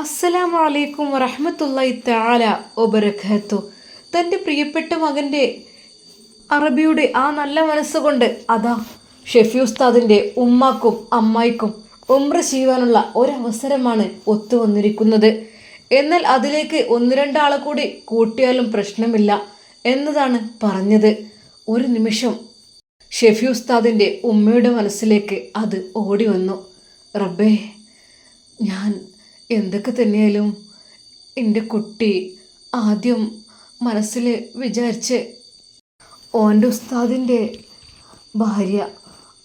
അസ്സലാമു വലൈക്കും വറഹ്മത്തുള്ളാഹി താല ഒബരഖത്തു തന്റെ പ്രിയപ്പെട്ട മകന്റെ അറബിയുടെ ആ നല്ല മനസ്സുകൊണ്ട് അതാ ഷെഫി ഉസ്താദിന്റെ ഉമ്മാക്കും അമ്മായിക്കും ഉമ്ര ചെയ്യുവാനുള്ള ഒരവസരമാണ് ഒത്തു വന്നിരിക്കുന്നത്. എന്നാൽ അതിലേക്ക് ഒന്ന് രണ്ടാളെ കൂടി കൂട്ടിയാലും പ്രശ്നമില്ല എന്നതാണ് പറഞ്ഞത്. ഒരു നിമിഷം ഷെഫി ഉസ്താദിന്റെ ഉമ്മയുടെ മനസ്സിലേക്ക് അത് ഓടി വന്നു. റബ്ബേ ഞാൻ എന്തൊക്കെ തന്നെയായാലും എന്റെ കുട്ടി ആദ്യം മനസ്സിൽ വിചാരിച്ച് ഓന്റെ ഉസ്താദിന്റെ ഭാര്യ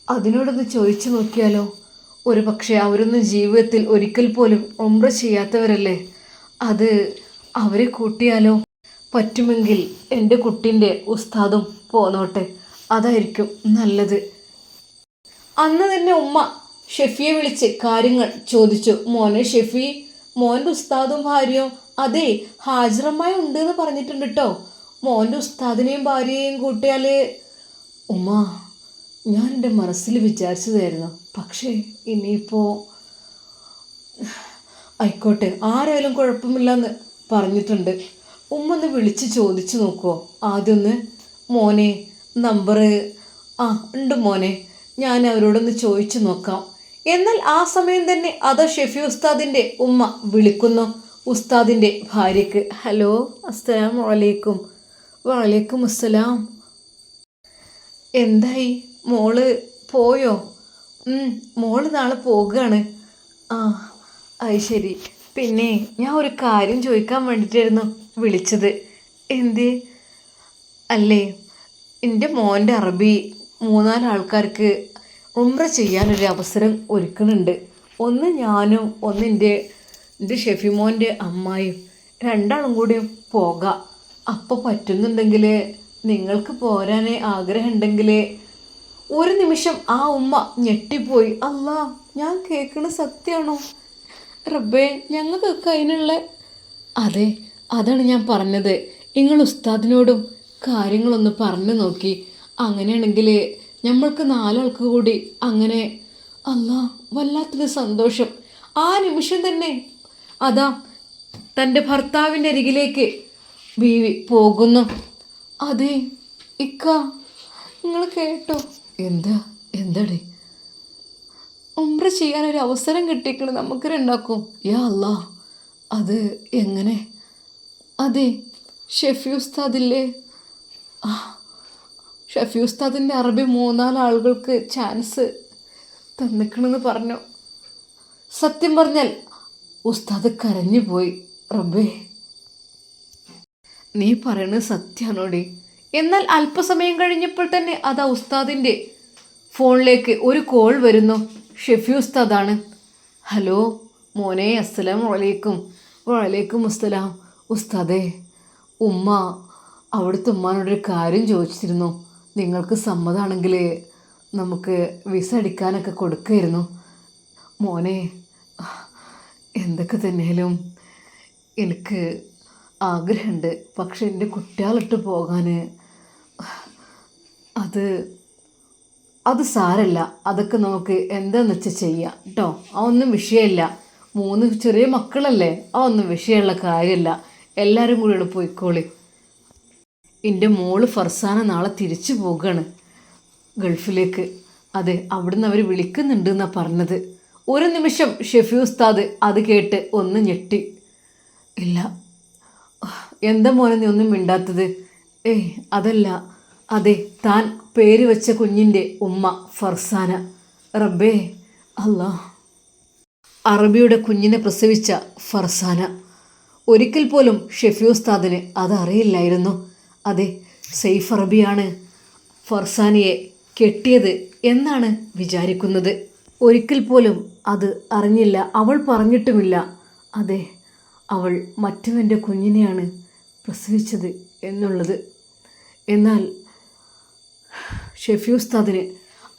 അതിനോടൊന്ന് ചോദിച്ചു നോക്കിയാലോ? ഒരു പക്ഷേ അവരൊന്നും ജീവിതത്തിൽ ഒരിക്കൽ പോലും ഒമ്ര ചെയ്യാത്തവരല്ലേ? അത് അവരെ കൂട്ടിയാലോ? പറ്റുമെങ്കിൽ എന്റെ കുട്ടിന്റെ ഉസ്താദും പോന്നോട്ടെ. അതായിരിക്കും നല്ലത്. അന്ന് തന്നെ ഉമ്മ ഷെഫിയെ വിളിച്ച് കാര്യങ്ങൾ ചോദിച്ചു. മോനെ ഷെഫി മോന്റെ ഉസ്താദും ഭാര്യയും അതെ ഹാജറമ്മായി ഉണ്ട് എന്ന് പറഞ്ഞിട്ടുണ്ട് കേട്ടോ മോന്റെ ഉസ്താദിനെയും ഭാര്യയെയും കൂട്ടിയാൽ ഉമ്മ ഞാൻ എന്റെ മനസ്സിൽ വിചാരിച്ചതായിരുന്നു. പക്ഷേ ഇനിയിപ്പോൾ ആയിക്കോട്ടെ ആരായാലും കുഴപ്പമില്ലെന്ന് പറഞ്ഞിട്ടുണ്ട്. ഉമ്മ ഒന്ന് വിളിച്ച് ചോദിച്ചു നോക്കുമോ ആദ്യം ഒന്ന് മോനെ നമ്പർ ആ ഉണ്ട് മോനെ. ഞാൻ അവരോടൊന്ന് ചോദിച്ചു നോക്കാം. എന്നാൽ ആ സമയം തന്നെ അത് ഷെഫി ഉസ്താദിന്റെ ഉമ്മ വിളിക്കുന്നു. ഉസ്താദിന്റെ ഭാര്യയ്ക്ക്. ഹലോ അസ്സലാം വലൈക്കും വലൈക്കും അസ്സലാം. എന്തായി? മോൾ പോയോ? മോൾ നാളെ പോകുകയാണ് ആ അത് ശരി. പിന്നെ ഞാൻ ഒരു കാര്യം ചോദിക്കാൻ വേണ്ടിയിട്ടായിരുന്നു വിളിച്ചത്. എന്ത്? അല്ലേ എന്റെ മോന്റെ അറബി മൂന്നാൽ ആൾക്കാർക്ക് ഉംറ ചെയ്യാനൊരു അവസരം ഒരുക്കുന്നുണ്ട് ഒന്ന് ഞാനും ഒന്ന് എന്റെ എന്റെ ഷെഫിമോന്റെ അമ്മായും രണ്ടാളും കൂടി പോകാം. അപ്പോൾ പറ്റുന്നുണ്ടെങ്കിൽ നിങ്ങൾക്ക് പോരാൻ ആഗ്രഹമുണ്ടെങ്കിൽ ഒരു നിമിഷം ആ ഉമ്മ ഞെട്ടിപ്പോയി. അല്ല ഞാൻ കേൾക്കണ സത്യമാണോ റബ്ബേ ഞങ്ങൾക്കൊക്കെ അതിനുള്ള അതെ അതാണ് ഞാൻ പറഞ്ഞത്. നിങ്ങൾ ഉസ്താദിനോടും കാര്യങ്ങളൊന്ന് പറഞ്ഞു നോക്കി. അങ്ങനെയാണെങ്കിൽ നമ്മൾക്ക് നാലാൾക്ക് കൂടി അങ്ങനെ അല്ലാ വല്ലാത്തൊരു സന്തോഷം. ആ നിമിഷം തന്നെ അതാ തന്റെ ഭർത്താവിന്റെ അരികിലേക്ക് ബീവി പോകുന്നു. അതെ ഇക്ക നിങ്ങൾ കേട്ടോ. എന്താ എന്താടേ? ഉംറ ചെയ്യാനൊരു അവസരം കിട്ടിയേക്കണ് നമുക്ക് രണ്ടാക്കും. യാ അല്ലാ അത് എങ്ങനെ? അതെ ഷെഫി ഉസ്താദില്ലേ? ആ ഷെഫി ഉസ്താദിന്റെ അറബി മൂന്നാൽ ആളുകൾക്ക് ചാൻസ് തന്നിക്കണമെന്ന് പറഞ്ഞു. സത്യം പറഞ്ഞാൽ ഉസ്താദ് കരഞ്ഞു പോയി. റബ്ബേ. നീ പറയണത് സത്യാണോടി? എന്നാൽ അല്പസമയം കഴിഞ്ഞപ്പോൾ തന്നെ അതാ ഉസ്താദിന്റെ ഫോണിലേക്ക് ഒരു കോൾ വരുന്നു. ഷെഫി ഉസ്താദാണ് ഹലോ മോനെ അസ്സലാം വലൈക്കും വലൈക്കും അസ്സലാം. ഉസ്താദേ ഉമ്മ അവിടുത്തെ ഉമ്മാനോടൊരു കാര്യം ചോദിച്ചിരുന്നു. നിങ്ങൾക്ക് സമ്മതമാണെങ്കിൽ നമുക്ക് വിസ അടിക്കാനൊക്കെ കൊടുക്കുമായിരുന്നു മോനെ എന്തൊക്കെ തന്നെയാലും എനിക്ക് ആഗ്രഹമുണ്ട്. പക്ഷെ എന്റെ കുട്ടികളിട്ട് പോകാൻ അത് അത് സാരല്ല. അതൊക്കെ നമുക്ക് എന്താന്ന് വെച്ചാൽ ചെയ്യാം. കേട്ടോ ആ ഒന്നും വിഷയമില്ല. മൂന്ന് ചെറിയ മക്കളല്ലേ ആ ഒന്നും വിഷയമുള്ള കാര്യമല്ല. എല്ലാവരും കൂടി പോയിക്കോളി. എന്റെ മോൾ ഫർസാന നാളെ തിരിച്ചു പോകുകയാണ് ഗൾഫിലേക്ക്. അതെ അവിടുന്ന് അവർ വിളിക്കുന്നുണ്ട് എന്നാണ് പറഞ്ഞത്. ഒരു നിമിഷം ഷെഫി ഉസ്താദ് അത് കേട്ട് ഒന്ന് ഞെട്ടി. ഇല്ല. എന്താ മോനെ നീ ഒന്നും മിണ്ടാത്തത്? ഏയ് അതല്ല. അതെ താൻ പേര് വെച്ച കുഞ്ഞിന്റെ ഉമ്മ ഫർസാന. റബ്ബേ അല്ലാ അറബിയുടെ കുഞ്ഞിനെ പ്രസവിച്ച ഫർസാന. ഒരിക്കൽ പോലും ഷെഫി ഉസ്താദിന് അതറിയില്ലായിരുന്നു. അതെ സെയ്ഫ് അറബിയാണ് ഫർസാനിയെ കെട്ടിയത് എന്നാണ് വിചാരിക്കുന്നത്. ഒരിക്കൽ പോലും അത് അറിഞ്ഞില്ല അവൾ പറഞ്ഞിട്ടുമില്ല. അതെ അവൾ മറ്റവന്റെ കുഞ്ഞിനെയാണ് പ്രസവിച്ചത് എന്നുള്ളത്. എന്നാൽ ഷെഫി ഉസ്താദിന്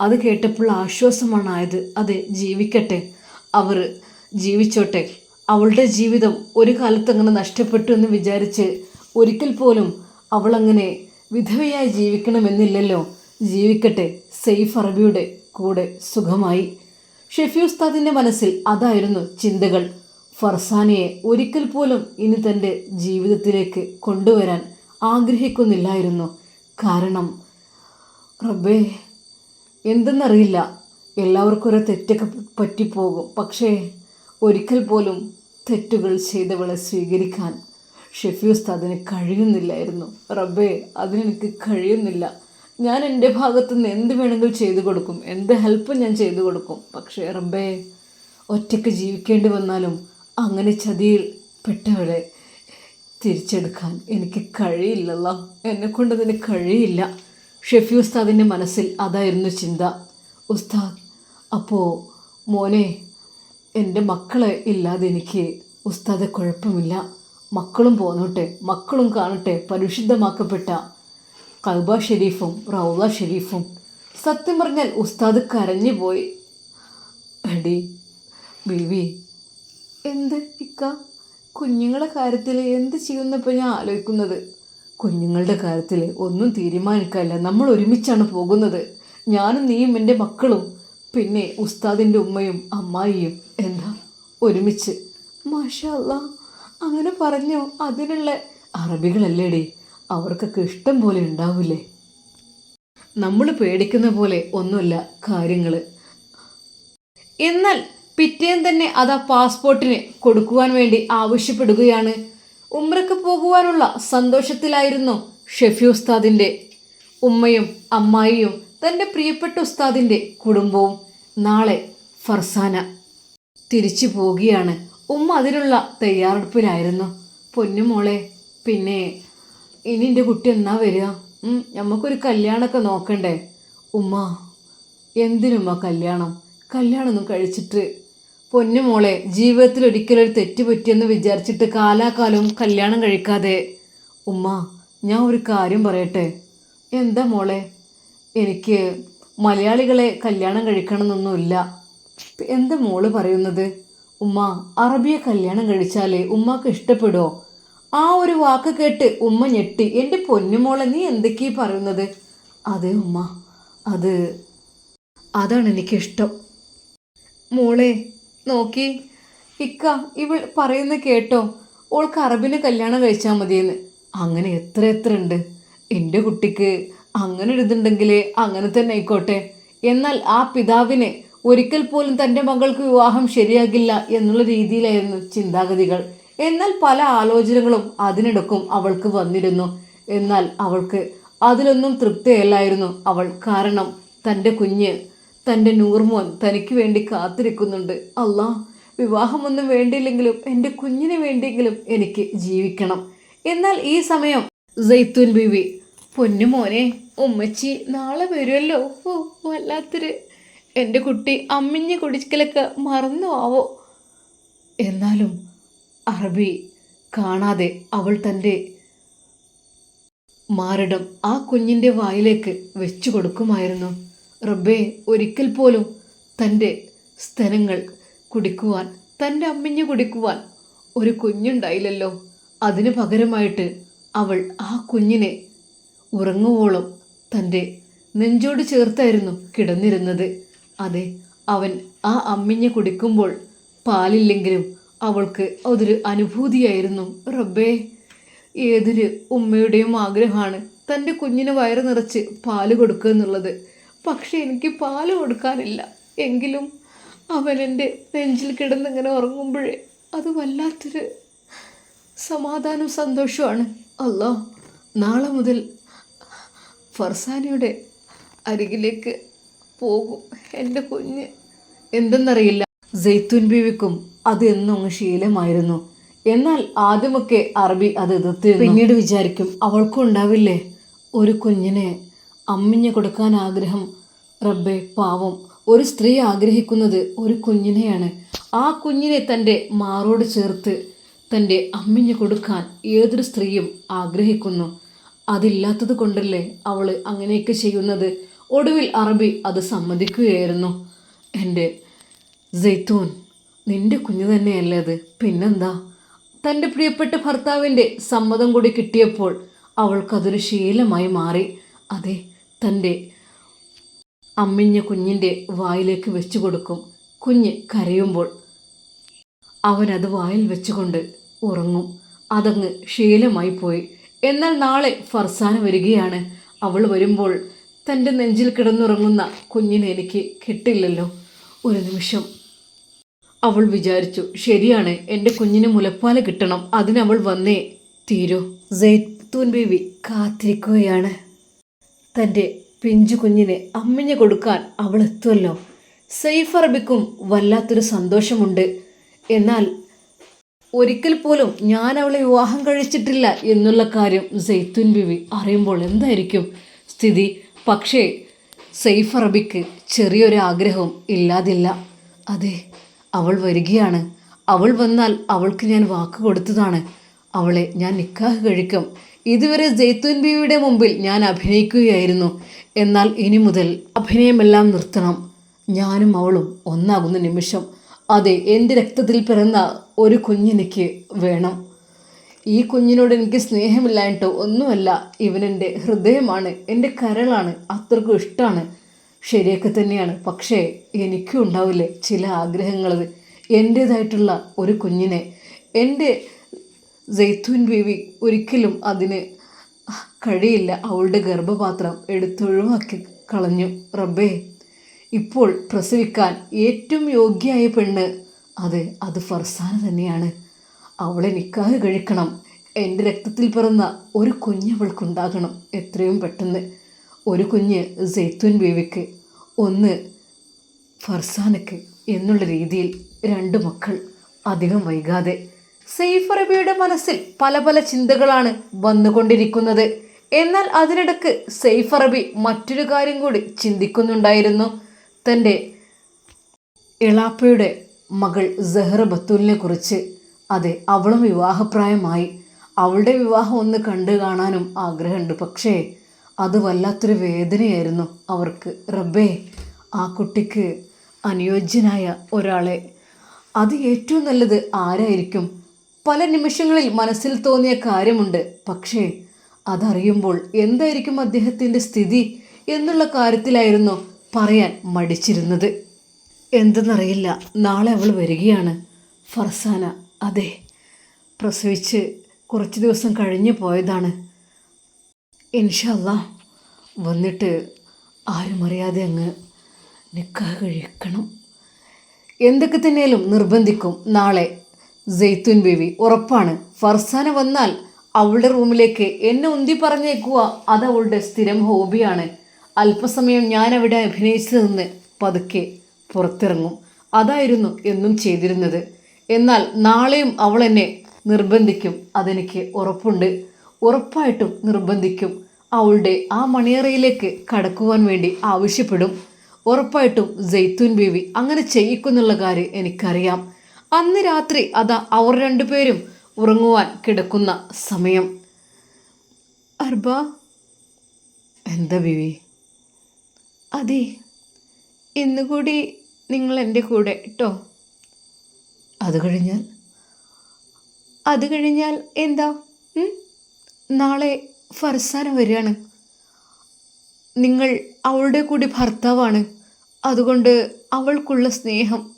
അത് കേട്ടപ്പോൾ ആശ്വാസമാണ് ആയത് അതെ ജീവിക്കട്ടെ അവർ ജീവിച്ചോട്ടെ. അവളുടെ ജീവിതം ഒരു കാലത്ത് അങ്ങനെ നഷ്ടപ്പെട്ടു എന്ന് വിചാരിച്ച് ഒരിക്കൽ പോലും അവളങ്ങനെ വിധവയായി ജീവിക്കണമെന്നില്ലല്ലോ. ജീവിക്കട്ടെ സെയ്ഫ് അറബിയുടെ കൂടെ സുഖമായി. ഷെഫി ഉസ്താദിന്റെ മനസ്സിൽ അതായിരുന്നു ചിന്തകൾ. ഫർസാനയെ ഒരിക്കൽ പോലും ഇനി തന്റെ ജീവിതത്തിലേക്ക് കൊണ്ടുവരാൻ ആഗ്രഹിക്കുന്നില്ലായിരുന്നു. കാരണം റബ്ബേ എന്തെന്നറിയില്ല. എല്ലാവർക്കും ഒരു തെറ്റൊക്കെ പറ്റിപ്പോകും. പക്ഷേ ഒരിക്കൽ പോലും തെറ്റുകൾ ചെയ്തവളെ സ്വീകരിക്കാൻ ഷെഫി ഉസ്താദിന് കഴിയുന്നില്ലായിരുന്നു. റബ്ബേ അതിനെനിക്ക് കഴിയുന്നില്ല. ഞാൻ എന്റെ ഭാഗത്തു നിന്ന് എന്ത് വേണമെങ്കിലും ചെയ്തു കൊടുക്കും. എന്ത് ഹെൽപ്പും ഞാൻ ചെയ്തു കൊടുക്കും. പക്ഷേ റബ്ബേ ഒറ്റയ്ക്ക് ജീവിക്കേണ്ടി വന്നാലും അങ്ങനെ ചതിയിൽ പെട്ടവളെ തിരിച്ചെടുക്കാൻ എനിക്ക് കഴിയില്ലല്ലോ. എന്നെക്കൊണ്ട് അതിന് കഴിയില്ല. ഷെഫി ഉസ്താദിന്റെ മനസ്സിൽ അതായിരുന്നു ചിന്ത. ഉസ്താദ് അപ്പോൾ മോനെ എന്റെ മക്കളെ ഇല്ലാതെ എനിക്ക് ഉസ്താദ് കുഴപ്പമില്ല. മക്കളും പോന്നോട്ടെ മക്കളും കാണട്ടെ പരിശുദ്ധമാക്കപ്പെട്ട കൽബ ഷെരീഫും റൗള ഷെരീഫും. സത്യം പറഞ്ഞാൽ ഉസ്താദ് കരഞ്ഞു പോയി. അടി ബീവി എന്ത് ഇക്ക? കുഞ്ഞുങ്ങളുടെ കാര്യത്തിൽ എന്ത് ചെയ്യുന്നപ്പോൾ ഞാൻ ആലോചിക്കുന്നത്? കുഞ്ഞുങ്ങളുടെ കാര്യത്തിൽ ഒന്നും തീരുമാനിക്കാനില്ല. നമ്മൾ ഒരുമിച്ചാണ് പോകുന്നത്. ഞാനും നീയും എന്റെ മക്കളും പിന്നെ ഉസ്താദിന്റെ ഉമ്മയും അമ്മായിയും എന്താ ഒരുമിച്ച്. മാഷാ അല്ലാ അങ്ങനെ പറഞ്ഞു അതിനുള്ള അറബികളല്ലേടി. അവർക്കൊക്കെ ഇഷ്ടം പോലെ ഉണ്ടാവില്ലേ നമ്മൾ പേടിക്കുന്ന പോലെ ഒന്നുമല്ല കാര്യങ്ങൾ എന്നാൽ പിറ്റേന്ന് തന്നെ അത് ആ പാസ്പോർട്ടിന് കൊടുക്കുവാൻ വേണ്ടി ആവശ്യപ്പെടുകയാണ്. ഉമ്രക്ക് പോകുവാനുള്ള സന്തോഷത്തിലായിരുന്നു ഷെഫി ഉസ്താദിന്റെ ഉമ്മയും അമ്മായിയും തന്റെ പ്രിയപ്പെട്ട ഉസ്താദിന്റെ കുടുംബവും. നാളെ ഫർസാന തിരിച്ചു പോവുകയാണ് ഉമ്മ അതിനുള്ള തയ്യാറെടുപ്പിലായിരുന്നു പൊന്നു പൊന്നുമോളെ പിന്നെ ഇനി എന്റെ കുട്ടി എന്നാ വരിക? നമുക്കൊരു കല്യാണമൊക്കെ നോക്കണ്ടേ? ഉമ്മ എന്തിനുമ്മ കല്യാണം? കല്യാണമൊന്നും കഴിച്ചിട്ട്. പൊന്നു പൊന്നുമോളെ ജീവിതത്തിൽ ഒരിക്കലും ഒരു തെറ്റ് പറ്റിയെന്ന് വിചാരിച്ചിട്ട് കാലാകാലവും കല്യാണം കഴിക്കാതെ. ഉമ്മ ഞാൻ ഒരു കാര്യം പറയട്ടെ? എന്താ മോളെ എനിക്ക് മലയാളികളെ കല്യാണം കഴിക്കണമെന്നൊന്നുമില്ല. എന്താ മോൾ പറയുന്നത്? ഉമ്മ അറബിയെ കല്യാണം കഴിച്ചാലേ ഉമ്മക്ക് ഇഷ്ടപ്പെടുമോ ആ ഒരു വാക്ക് കേട്ട് ഉമ്മ ഞെട്ടി. എന്റെ പൊന്നുമോളെ നീ എന്തൊക്കെയാ പറയുന്നത്? അതെ ഉമ്മ അത് അതാണ് എനിക്കിഷ്ടം. മോളെ നോക്കി. ഇക്ക ഇവൾ പറയുന്ന കേട്ടോ. ഓൾക്ക് അറബിനെ കല്യാണം കഴിച്ചാൽ മതിയെന്ന്. അങ്ങനെ എത്ര എത്ര ഉണ്ട്. എന്റെ കുട്ടിക്ക് അങ്ങനെ ഒരു ഇതുണ്ടെങ്കിൽ അങ്ങനെ തന്നെ ആയിക്കോട്ടെ. എന്നാൽ ആ പിതാവിന് ഒരിക്കൽ പോലും തന്റെ മകൾക്ക് വിവാഹം ശരിയാകില്ല എന്നുള്ള രീതിയിലായിരുന്നു ചിന്താഗതികൾ. എന്നാൽ പല ആലോചനകളും അതിനിടക്കും അവൾക്ക് വന്നിരുന്നു. എന്നാൽ അവൾക്ക് അതിലൊന്നും തൃപ്തിയല്ലായിരുന്നു അവൾ. കാരണം തന്റെ കുഞ്ഞ് തന്റെ നൂർമോൻ തനിക്ക് വേണ്ടി കാത്തിരിക്കുന്നുണ്ട്. അല്ലാ വിവാഹമൊന്നും വേണ്ടിയില്ലെങ്കിലും എന്റെ കുഞ്ഞിന് വേണ്ടിയെങ്കിലും എനിക്ക് ജീവിക്കണം. എന്നാൽ ഈ സമയം ജയ്ത്തൂൻ ബീവി പൊന്നുമോനെ ഉമ്മച്ചി നാളെ വരുമല്ലോ. ഓ വല്ലാത്തൊരു എന്റെ കുട്ടി അമ്മിഞ്ഞ് കുടിക്കലൊക്കെ മറന്നു ആവോ? എന്നാലും അറബി കാണാതെ അവൾ തന്റെ മാരടം ആ കുഞ്ഞിന്റെ വായിലേക്ക് വെച്ചു കൊടുക്കുമായിരുന്നു. റബ്ബെ ഒരിക്കൽ പോലും തന്റെ സ്ഥലങ്ങൾ കുടിക്കുവാൻ തന്റെ അമ്മിഞ്ഞ് കുടിക്കുവാൻ ഒരു കുഞ്ഞുണ്ടായില്ലല്ലോ. അതിന് പകരമായിട്ട് അവൾ ആ കുഞ്ഞിനെ ഉറങ്ങുവോളം തന്റെ നെഞ്ചോട് ചേർത്തായിരുന്നു കിടന്നിരുന്നത്. അതെ അവൻ ആ അമ്മിഞ്ഞ് കുടിക്കുമ്പോൾ പാലില്ലെങ്കിലും അവൾക്ക് അതൊരു അനുഭൂതിയായിരുന്നു. റബ്ബേ ഏതൊരു ഉമ്മയുടെയും ആഗ്രഹമാണ് തന്റെ കുഞ്ഞിന് വയറ് നിറച്ച് പാൽ കൊടുക്കുക എന്നുള്ളത്. പക്ഷേ എനിക്ക് പാൽ കൊടുക്കാനില്ല. എങ്കിലും അവൻ എന്റെ നെഞ്ചിൽ കിടന്നിങ്ങനെ ഉറങ്ങുമ്പോഴേ അത് വല്ലാത്തൊരു സമാധാനം സന്തോഷമാണ് അല്ലോ നാളെ മുതൽ ഫർസാനയുടെ അരികിലേക്ക് പോകും. എന്റെ കുഞ്ഞ്. എന്തെന്നറിയില്ല. ജെയ്ത്തുൻ ബീവിക്കും അതെന്നും ശീലമായിരുന്നു. എന്നാൽ ആദ്യമൊക്കെ അറബി അത് എതിർത്ത് പിന്നീട് വിചാരിക്കും അവൾക്കും ഉണ്ടാവില്ലേ? ഒരു കുഞ്ഞിനെ അമ്മിഞ്ഞ് കൊടുക്കാൻ ആഗ്രഹം. റബ്ബെ പാവം. ഒരു സ്ത്രീ ആഗ്രഹിക്കുന്നത് ഒരു കുഞ്ഞിനെയാണ്. ആ കുഞ്ഞിനെ തന്റെ മാറോട് ചേർത്ത് തന്റെ അമ്മിഞ്ഞ് കൊടുക്കാൻ ഏതൊരു സ്ത്രീയും ആഗ്രഹിക്കുന്നു. അതില്ലാത്തത് കൊണ്ടല്ലേ അവൾ അങ്ങനെയൊക്കെ ചെയ്യുന്നത്? ഒടുവിൽ അറബി അത് സമ്മതിക്കുകയായിരുന്നു. എന്റെ ജെയ്ത്തൂൻ നിന്റെ കുഞ്ഞു തന്നെയല്ലേ അത്? പിന്നെന്താ? തന്റെ പ്രിയപ്പെട്ട ഭർത്താവിന്റെ സമ്മതം കൂടി കിട്ടിയപ്പോൾ അവൾക്കതൊരു ശീലമായി മാറി. അതെ തന്റെ അമ്മിഞ്ഞ കുഞ്ഞിന്റെ വായിലേക്ക് വെച്ചു കൊടുക്കും. കുഞ്ഞ് കരയുമ്പോൾ അവനത് വായിൽ വെച്ചുകൊണ്ട് ഉറങ്ങും. അതങ്ങ് ശീലമായി പോയി. എന്നാൽ നാളെ ഫർസാന വരികയാണ്. അവൾ വരുമ്പോൾ തന്റെ നെഞ്ചിൽ കിടന്നുറങ്ങുന്ന കുഞ്ഞിനെ എനിക്ക് കിട്ടില്ലല്ലോ. ഒരു നിമിഷം. അവൾ വിചാരിച്ചു ശരിയാണ് എന്റെ കുഞ്ഞിന് മുലപ്പാൽ കിട്ടണം. അതിനവൾ വന്നേ തീരൂ ജെയ്ത്തൂൻ ബേബി കാത്തിരിക്കുകയാണ്. തന്റെ പിഞ്ചു കുഞ്ഞിനെ അമ്മിഞ്ഞു കൊടുക്കാൻ അവൾ എത്തുമല്ലോ സെയ്ഫ് അറബിക്കും വല്ലാത്തൊരു സന്തോഷമുണ്ട്. എന്നാൽ ഒരിക്കൽ പോലും ഞാൻ അവളെ വിവാഹം കഴിച്ചിട്ടില്ല എന്നുള്ള കാര്യം സെയ്ത്തുൻ ബിവി അറിയുമ്പോൾ എന്തായിരിക്കും സ്ഥിതി? പക്ഷേ സെയ്ഫ് അറബിക്ക് ചെറിയൊരു ആഗ്രഹവും ഇല്ലാതില്ല. അതെ അവൾ വരികയാണ്. അവൾ വന്നാൽ അവൾക്ക് ഞാൻ വാക്ക് കൊടുത്തതാണ്. അവളെ ഞാൻ നിക്കാഹ് കഴിക്കും. ഇതുവരെ ജെയ്ത്തുൻ ബീവിയുടെ മുമ്പിൽ ഞാൻ അഭിനയിക്കുകയായിരുന്നു. എന്നാൽ ഇനി മുതൽ അഭിനയമെല്ലാം നിർത്തണം. ഞാനും അവളും ഒന്നാകുന്ന നിമിഷം. അതെ എന്റെ രക്തത്തിൽ പിറന്ന ഒരു കുഞ്ഞെനിക്ക് വേണം. ഈ കുഞ്ഞിനോട് എനിക്ക് സ്നേഹമില്ല സ്നേഹമില്ലായിട്ടോ ഒന്നുമല്ല ഇവനെന്റെ ഹൃദയമാണ് എന്റെ കരളാണ് അത്രക്കും ഇഷ്ടമാണ്. ശരിയൊക്കെ തന്നെയാണ്. പക്ഷേ എനിക്കും ഉണ്ടാവില്ലേ ചില ആഗ്രഹങ്ങൾ എന്റേതായിട്ടുള്ള ഒരു കുഞ്ഞിനെ. എന്റെ ജെയ്ത്തൂൻ ബേബി ഒരിക്കലും അതിന് കഴിയില്ല. അവളുടെ ഗർഭപാത്രം എടുത്തൊഴിവാക്കി കളഞ്ഞു. റബ്ബേ ഇപ്പോൾ പ്രസവിക്കാൻ ഏറ്റവും യോഗ്യയായ പെണ്ണ്. അതെ അത് ഫർസാന തന്നെയാണ്. അവളെ നിക്കാഹ് കഴിക്കണം. എന്റെ രക്തത്തിൽ പിറന്ന ഒരു കുഞ്ഞ് അവൾക്കുണ്ടാകണം എത്രയും പെട്ടെന്ന്. ഒരു കുഞ്ഞ് ജെയ്ത്തുൻ ബീവിക്ക് ഒന്ന് ഫർസാനക്ക് എന്നുള്ള രീതിയിൽ രണ്ട് മക്കൾ. അധികം വൈകാതെ. സെയ്ഫ് അറബിയുടെ മനസ്സിൽ പല പല ചിന്തകളാണ് വന്നുകൊണ്ടിരിക്കുന്നത്. എന്നാൽ അതിനിടക്ക് സെയ്ഫ് അറബി മറ്റൊരു കാര്യം കൂടി ചിന്തിക്കുന്നുണ്ടായിരുന്നു. തന്റെ എളാപ്പയുടെ മകൾ സെഹ്റ ബത്തൂലിനെ കുറിച്ച്. അതെ അവളും വിവാഹപ്രായമായി. അവളുടെ വിവാഹം ഒന്ന് കണ്ടു കാണാനും ആഗ്രഹമുണ്ട്. പക്ഷേ അത് വല്ലാത്തൊരു വേദനയായിരുന്നു അവർക്ക്. റബ്ബേ ആ കുട്ടിക്ക് അനുയോജ്യനായ ഒരാളെ. അത് ഏറ്റവും നല്ലത് ആരായിരിക്കും? പല നിമിഷങ്ങളിൽ മനസ്സിൽ തോന്നിയ കാര്യമുണ്ട്. പക്ഷേ അതറിയുമ്പോൾ എന്തായിരിക്കും അദ്ദേഹത്തിന്റെ സ്ഥിതി എന്നുള്ള കാര്യത്തിലായിരുന്നു പറയാൻ മടിച്ചിരുന്നത്. എന്തെന്നറിയില്ല. നാളെ അവൾ വരികയാണ്. ഫർസാന അതെ പ്രസവിച്ച് കുറച്ച് ദിവസം കഴിഞ്ഞു പോയതാണ്. ഇൻഷല്ല വന്നിട്ട് ആരും അറിയാതെ അങ്ങ് നിക്കാ കഴിക്കണം. എന്തൊക്കെ തന്നെയാലും നിർബന്ധിക്കും. നാളെ ജെയ്ത്തുൻ ബേബി ഉറപ്പാണ്. ഫർസാന വന്നാൽ അവളുടെ റൂമിലേക്ക് എന്നെ ഉന്തി പറഞ്ഞേക്കുക. അത് അവളുടെ സ്ഥിരം ഹോബിയാണ്. അല്പസമയം ഞാൻ അവിടെ അഭിനയിച്ചു നിന്ന് പതുക്കെ പുറത്തിറങ്ങും. അതായിരുന്നു എന്നും ചെയ്തിരുന്നത്. എന്നാൽ നാളെയും അവൾ എന്നെ നിർബന്ധിക്കും. അതെനിക്ക് ഉറപ്പുണ്ട്. ഉറപ്പായിട്ടും നിർബന്ധിക്കും. അവളുടെ ആ മണിയറയിലേക്ക് കടക്കുവാൻ വേണ്ടി ആവശ്യപ്പെടും. ഉറപ്പായിട്ടും ജെയ്ത്തൂൻ ബേവി അങ്ങനെ ചെയ്യിക്കുന്നുള്ള കാര്യം എനിക്കറിയാം. അന്ന് രാത്രി അതാ അവർ രണ്ടുപേരും ഉറങ്ങുവാൻ കിടക്കുന്ന സമയം. അർബ? എന്താ ബീവി അതെ. ഇന്നുകൂടി നിങ്ങൾ എന്റെ കൂടെ കേട്ടോ അത് കഴിഞ്ഞാൽ? അത് കഴിഞ്ഞാൽ എന്താ? നാളെ ഫർസാന വരികയാണ്. നിങ്ങൾ അവളുടെ കൂടി ഭർത്താവാണ്. അതുകൊണ്ട് അവൾക്കുള്ള സ്നേഹം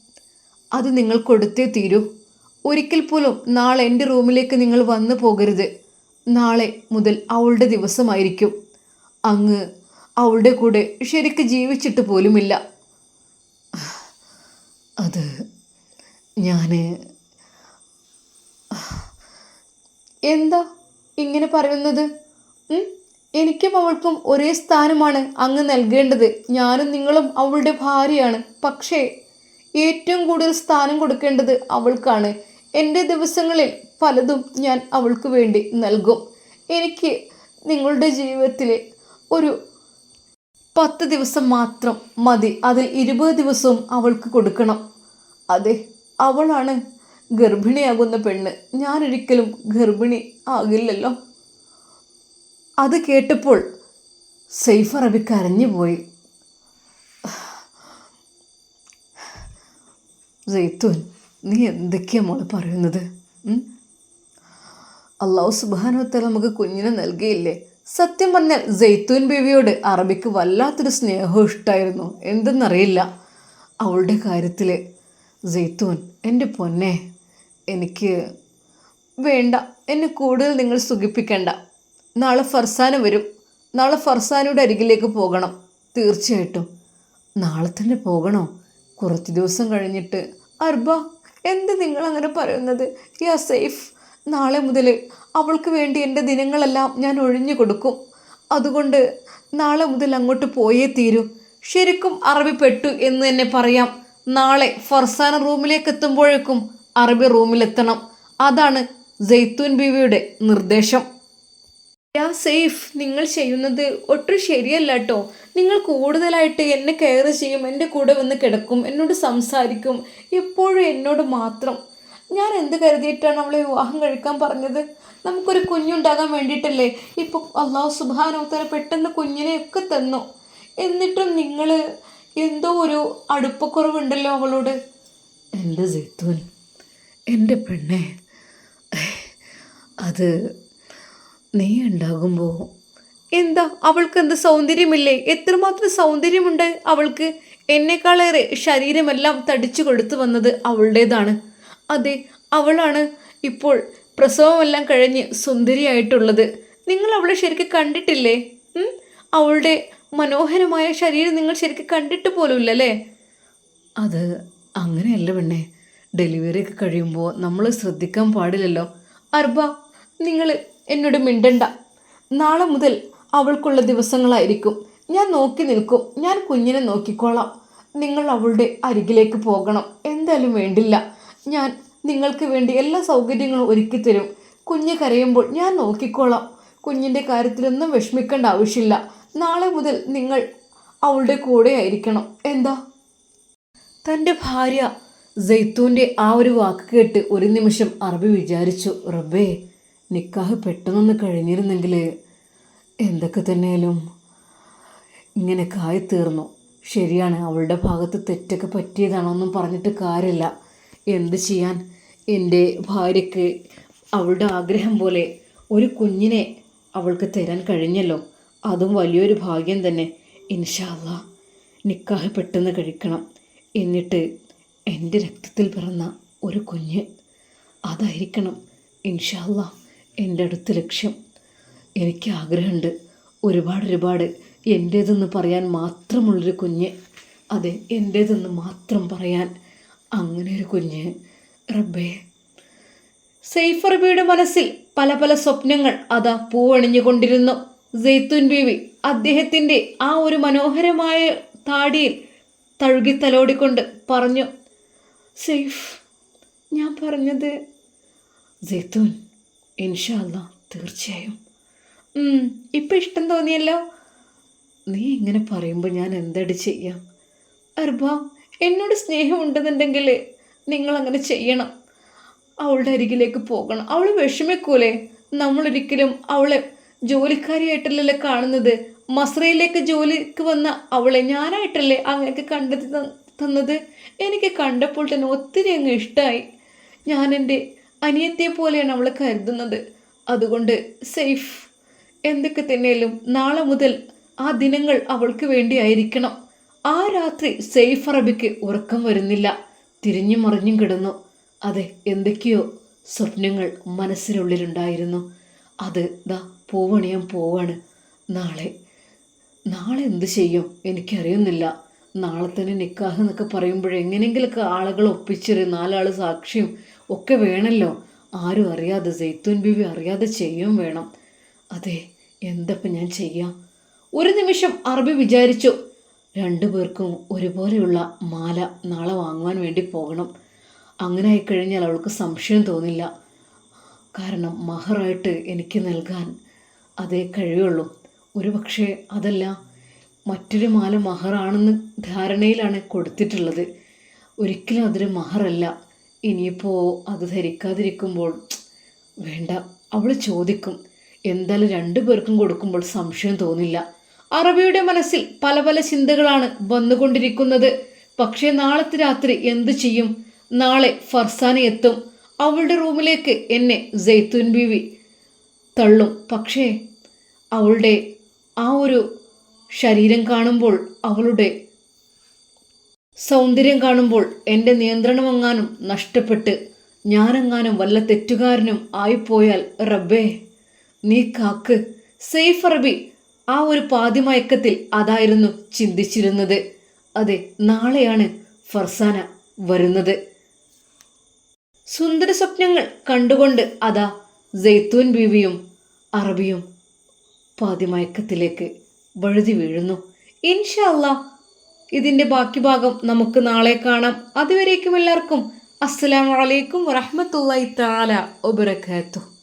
അത് നിങ്ങൾ കൊടുത്തേ തീരൂ. ഒരിക്കൽ പോലും നാളെ എന്റെ റൂമിലേക്ക് നിങ്ങൾ വന്നു പോകരുത്. നാളെ മുതൽ അവളുടെ ദിവസമായിരിക്കും. അങ്ങ് അവളുടെ കൂടെ ശരിക്ക് ജീവിച്ചിട്ട് പോലുമില്ല. അത് ഞാൻ എന്താ ഇങ്ങനെ പറയുന്നത്? എനിക്കും അവൾക്കും ഒരേ സ്ഥാനമാണ് അങ്ങ് നൽകേണ്ടത്. ഞാനും നിങ്ങളും അവളുടെ ഭാര്യയാണ്. പക്ഷേ ഏറ്റവും കൂടുതൽ സ്ഥാനം കൊടുക്കേണ്ടത് അവൾക്കാണ്. എന്റെ ദിവസങ്ങളിൽ പലതും ഞാൻ അവൾക്ക് വേണ്ടി നൽകും. എനിക്ക് നിങ്ങളുടെ ജീവിതത്തിലെ ഒരു പത്ത് ദിവസം മാത്രം മതി. അതിൽ ഇരുപത് ദിവസവും അവൾക്ക് കൊടുക്കണം. അതെ. അവളാണ് ഗർഭിണിയാകുന്ന പെണ്ണ്. ഞാനൊരിക്കലും ഗർഭിണി ആകില്ലല്ലോ. അത് കേട്ടപ്പോൾ സെയ്ഫ് അറബി കരഞ്ഞുപോയി. ജെയ്ത്തൂൻ നീ എന്തൊക്കെയാ മോൾ പറയുന്നത്? അള്ളാഹു സുബാനോത്ത നമുക്ക് കുഞ്ഞിനെ നൽകിയില്ലേ? സത്യം പറഞ്ഞാൽ ജെയ്ത്തൂൻ ബേബിയോട് അറബിക്ക് വല്ലാത്തൊരു സ്നേഹവും ഇഷ്ടമായിരുന്നു എന്തെന്നറിയില്ല. അവളുടെ കാര്യത്തിൽ ജെയ്ത്തൂൻ എന്റെ പൊന്നെ എനിക്ക് വേണ്ട. എന്നെ കൂടുതൽ നിങ്ങൾ സുഖിപ്പിക്കണ്ട. നാളെ ഫർസാന വരും. നാളെ ഫർസാനയുടെ അരികിലേക്ക് പോകണം. തീർച്ചയായിട്ടും. നാളെ തന്നെ പോകണോ? കുറച്ച് ദിവസം കഴിഞ്ഞിട്ട്. അർബ എന്ത് നിങ്ങളങ്ങനെ പറയുന്നത്? Yeah safe. നാളെ മുതൽ അവൾക്ക് വേണ്ടി എന്റെ ദിനങ്ങളെല്ലാം ഞാൻ ഒഴിഞ്ഞു കൊടുക്കും. അതുകൊണ്ട് നാളെ മുതൽ അങ്ങോട്ട് പോയേ തീരൂ. ശരിക്കും അറബി പെട്ടു എന്ന് തന്നെ പറയാം. നാളെ ഫർസാന റൂമിലേക്ക് എത്തുമ്പോഴേക്കും അറബി റൂമിലെത്തണം. അതാണ് ജെയ്ത്തൂൻ ബീവിയുടെ നിർദ്ദേശം. യാ സേഫ് നിങ്ങൾ ചെയ്യുന്നത് ഒട്ടും ശരിയല്ല കേട്ടോ നിങ്ങൾ കൂടുതലായിട്ട് എന്നെ കെയർ ചെയ്യും എന്റെ കൂടെ വന്ന് കിടക്കും എന്നോട് സംസാരിക്കും എപ്പോഴും എന്നോട് മാത്രം. ഞാൻ എന്ത് കരുതിയിട്ടാണ് അവളെ വിവാഹം കഴിക്കാൻ പറഞ്ഞത്? നമുക്കൊരു കുഞ്ഞുണ്ടാകാൻ വേണ്ടിയിട്ടല്ലേ? ഇപ്പോൾ അള്ളാഹു സുബാനോത്തര പെട്ടെന്ന് കുഞ്ഞിനെയൊക്കെ തന്നു. എന്നിട്ടും നിങ്ങൾ എന്തോ ഒരു അടുപ്പക്കുറവുണ്ടല്ലോ അവളോട്. എന്റെ ജെയ്ത്തൂൻ എന്റെ പെണ്ണെ. അത് നീ ഉണ്ടാകുമ്പോൾ എന്താ? അവൾക്ക് എന്ത് സൗന്ദര്യമില്ലേ? എത്രമാത്രം സൗന്ദര്യമുണ്ട് അവൾക്ക്? എന്നെക്കാളേറെ ശരീരമെല്ലാം തടിച്ചു കൊടുത്തു വന്നത് അവളുടേതാണ്. അതെ അവളാണ് ഇപ്പോൾ പ്രസവമെല്ലാം കഴിഞ്ഞ് സുന്ദരിയായിട്ടുള്ളത്. നിങ്ങൾ അവളെ ശരിക്കും കണ്ടിട്ടില്ലേ? അവളുടെ മനോഹരമായ ശരീരം നിങ്ങൾ ശരിക്കും കണ്ടിട്ട് പോലുമില്ലല്ലേ? അത് അങ്ങനെയല്ല പെണ്ണേ. ഡെലിവറി ഒക്കെ കഴിയുമ്പോൾ നമ്മൾ ശ്രദ്ധിക്കാൻ പാടില്ലല്ലോ. അർബ നിങ്ങൾ എന്നോട് മിണ്ടണ്ട. നാളെ മുതൽ അവൾക്കുള്ള ദിവസങ്ങളായിരിക്കും. ഞാൻ നോക്കി നിൽക്കും. ഞാൻ കുഞ്ഞിനെ നോക്കിക്കോളാം. നിങ്ങൾ അവളുടെ അരികിലേക്ക് പോകണം. എന്തായാലും വേണ്ടില്ല. ഞാൻ നിങ്ങൾക്ക് വേണ്ടി എല്ലാ സൗകര്യങ്ങളും ഒരുക്കി തരും. കുഞ്ഞ് കരയുമ്പോൾ ഞാൻ നോക്കിക്കോളാം. കുഞ്ഞിന്റെ കാര്യത്തിലൊന്നും വിഷമിക്കേണ്ട ആവശ്യമില്ല. നാളെ മുതൽ നിങ്ങൾ അവളുടെ കൂടെ ആയിരിക്കണം. എന്താ? തന്റെ ഭാര്യ ജെയ്ത്തൂന്റെ ആ ഒരു വാക്ക് കേട്ട് ഒരു നിമിഷം അറബി വിചാരിച്ചു റബ്ബേ നിക്കാഹ് പെട്ടെന്നൊന്ന് കഴിഞ്ഞിരുന്നെങ്കിൽ എന്തൊക്കെ തന്നെയാലും ഇങ്ങനെ കായി തീർന്നു ശരിയാണ് അവളുടെ ഭാഗത്ത് തെറ്റൊക്കെ പറ്റിയതാണോന്നും പറഞ്ഞിട്ട് കാര്യമില്ല. എന്ത് ചെയ്യാൻ? എന്റെ ഭാര്യയ്ക്ക് അവളുടെ ആഗ്രഹം പോലെ ഒരു കുഞ്ഞിനെ അവൾക്ക് തരാൻ കഴിഞ്ഞല്ലോ. അതും വലിയൊരു ഭാഗ്യം തന്നെ. ഇൻഷാല്ല നിക്കാഹ് പെട്ടെന്ന് കഴിക്കണം. എന്നിട്ട് എന്റെ രക്തത്തിൽ പിറന്ന ഒരു കുഞ്ഞ് അതായിരിക്കണം ഇൻഷാല്ല എന്റെ അടുത്ത ലക്ഷ്യം. എനിക്ക് ആഗ്രഹമുണ്ട് ഒരുപാട് ഒരുപാട് എന്റേതെന്ന് പറയാൻ മാത്രമുള്ളൊരു കുഞ്ഞ്. അതെ എന്റേതെന്ന് മാത്രം പറയാൻ അങ്ങനെ ഒരു കുഞ്ഞ്. റബ്ബേ. സെയ്ഫ് റബിയുടെ മനസ്സിൽ പല പല സ്വപ്നങ്ങൾ അതാ പൂവണിഞ്ഞുകൊണ്ടിരുന്നു. ജെയ്ത്തുൻ ബീവി അദ്ദേഹത്തിന്റെ ആ ഒരു മനോഹരമായ താടിയിൽ തഴുകി തലോടിക്കൊണ്ട് പറഞ്ഞു സെയ്ഫ് ഞാൻ പറഞ്ഞത് ജെയ്ത്തൂൻ ഇൻഷാല്ല തീർച്ചയായും. ഇപ്പം ഇഷ്ടം തോന്നിയല്ലോ. നീ ഇങ്ങനെ പറയുമ്പോൾ ഞാൻ എന്തടി ചെയ്യാം? അർബ എന്നോട് സ്നേഹമുണ്ടെന്നുണ്ടെങ്കിൽ നിങ്ങളങ്ങനെ ചെയ്യണം. അവളുടെ അരികിലേക്ക് പോകണം. അവൾ വിഷമിക്കൂലേ? നമ്മളൊരിക്കലും അവളെ ജോലിക്കാരിയായിട്ടല്ലല്ലോ കാണുന്നത്? മസ്രയിലേക്ക് ജോലിക്ക് വന്ന അവളെ ഞാനായിട്ടല്ലേ അങ്ങനെയൊക്കെ കണ്ടെത്തി തന്ന- തന്നത്? എനിക്ക് കണ്ടപ്പോൾ തന്നെ ഒത്തിരി അങ്ങ് ഇഷ്ടമായി ഞാൻ എന്റെ അനിയത്തിയെ പോലെയാണ് അവളെ കരുതുന്നത്. അതുകൊണ്ട് സേഫ്. എന്തൊക്കെ തന്നെയാലും നാളെ മുതൽ ആ ദിനങ്ങൾ അവൾക്ക് വേണ്ടിയായിരിക്കണം ആ രാത്രി സെയ്ഫ് അറബിക്ക് ഉറക്കം വരുന്നില്ല. തിരിഞ്ഞു മറിഞ്ഞും കിടന്നു. അതെ എന്തൊക്കെയോ സ്വപ്നങ്ങൾ മനസ്സിനുള്ളിലുണ്ടായിരുന്നു. അത് ദാ പൂവണിയാൻ പോവാണ്. നാളെ. നാളെ എന്ത് ചെയ്യും? എനിക്കറിയുന്നില്ല. നാളെ തന്നെ നിക്കാഹ് എന്നൊക്കെ പറയുമ്പോൾ എങ്ങനെയെങ്കിലൊക്കെ ആളുകൾ ഒപ്പിച്ചൊരു നാലാൾ സാക്ഷിയും ഒക്കെ വേണമല്ലോ ആരും അറിയാതെ ജെയ്ത്തൂൻ ബീവി അറിയാതെ ചെയ്യും വേണം. അതെ എന്തപ്പം ഞാൻ ചെയ്യാം? ഒരു നിമിഷം അറബി വിചാരിച്ചു. രണ്ടു പേർക്കും ഒരുപോലെയുള്ള മാല നാളെ വാങ്ങുവാൻ വേണ്ടി പോകണം. അങ്ങനെ ആയിക്കഴിഞ്ഞാൽ അവൾക്ക് സംശയം തോന്നില്ല. കാരണം മഹറായിട്ട് എനിക്ക് നൽകാൻ അതേ കഴിയുള്ളൂ. ഒരു പക്ഷേ അതല്ല മറ്റൊരു മാല മഹറാണെന്ന് ധാരണയിലാണ് കൊടുത്തിട്ടുള്ളത്. ഒരിക്കലും അതൊരു മഹറല്ല. ഇനിയിപ്പോൾ അത് ധരിക്കാതിരിക്കുമ്പോൾ വേണ്ട അവൾ ചോദിക്കും. എന്തായാലും രണ്ടു പേർക്കും കൊടുക്കുമ്പോൾ സംശയം തോന്നില്ല. അറബിയുടെ മനസ്സിൽ പല പല ചിന്തകളാണ് വന്നുകൊണ്ടിരിക്കുന്നത്. പക്ഷേ നാളത്തെ രാത്രി എന്തു ചെയ്യും? നാളെ ഫർസാന എത്തും. അവളുടെ റൂമിലേക്ക് എന്നെ ജയ്തുൻ ബീവി തള്ളും. പക്ഷേ അവളുടെ ആ ഒരു ശരീരം കാണുമ്പോൾ അവളുടെ സൗന്ദര്യം കാണുമ്പോൾ എന്റെ നിയന്ത്രണമെങ്ങാനും നഷ്ടപ്പെട്ട് ഞാനെങ്ങാനും വല്ല തെറ്റുകാരനും ആയിപ്പോയാൽ റബ്ബേ നീ കാക്ക്. സെയ്ഫ് അറബി ആ ഒരു പാതിമയക്കത്തിൽ അതായിരുന്നു ചിന്തിച്ചിരുന്നത്. അതെ നാളെയാണ് ഫർസാന വരുന്നത്. സുന്ദര സ്വപ്നങ്ങൾ കണ്ടുകൊണ്ട് അതാ ജെയ്ത്തൂൻ ബീവിയും അറബിയും പാതിമയക്കത്തിലേക്ക് വഴുതി വീഴുന്നു. ഇൻഷല്ല ഇതിന്റെ ബാക്കി ഭാഗം നമുക്ക് നാളെ കാണാം. അതുവരേക്കും എല്ലാവർക്കും അസ്സാം വലൈക്കും വറഹമത്തല്ലാ തആല വബറകാതുഹു.